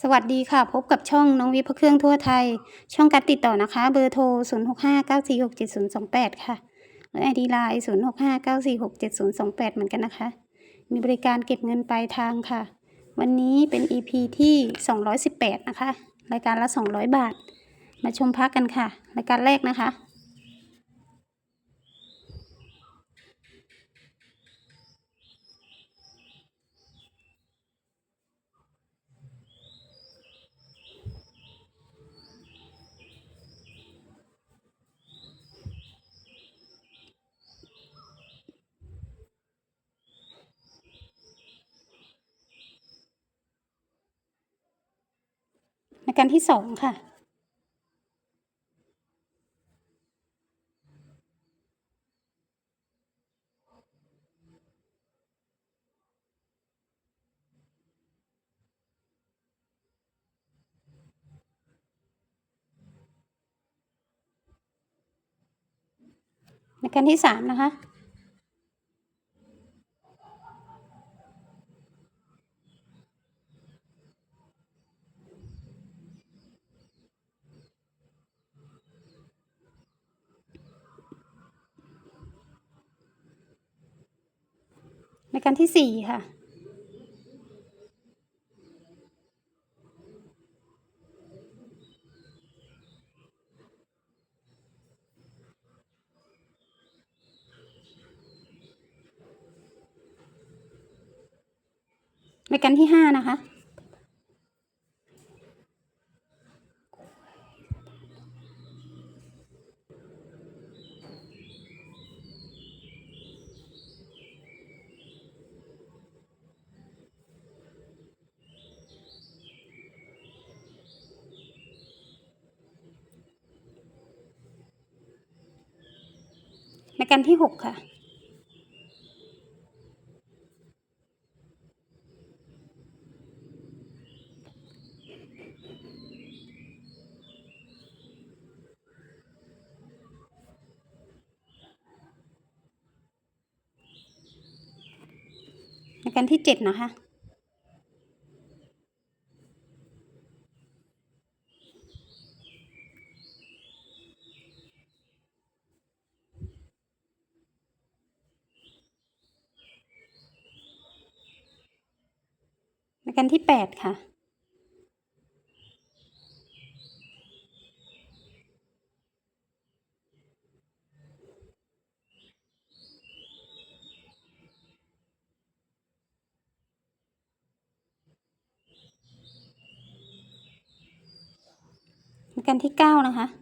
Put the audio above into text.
สวัสดีค่ะ พบกับช่องน้องวิพเครื่องทั่วไทย ช่องการติดต่อนะคะ เบอร์โทร 0659467028 ค่ะและไอดีไลน์0659467028 เหมือนกันนะคะ มีบริการเก็บเงินปลายทางค่ะ วันนี้เป็น EP ที่ 218 นะคะ รายการละ 200 บาท มาชมพักกันค่ะ รายการแรกนะคะาการที่สองค่ะราการที่สามนะคะ ยการที่สี่ค่ะ รายการที่ห้านะคะ รายการที่หกค่ะรายการที่เจ็ดนะคะ ราการที่แปดค่ะราการที่เก้านะคะ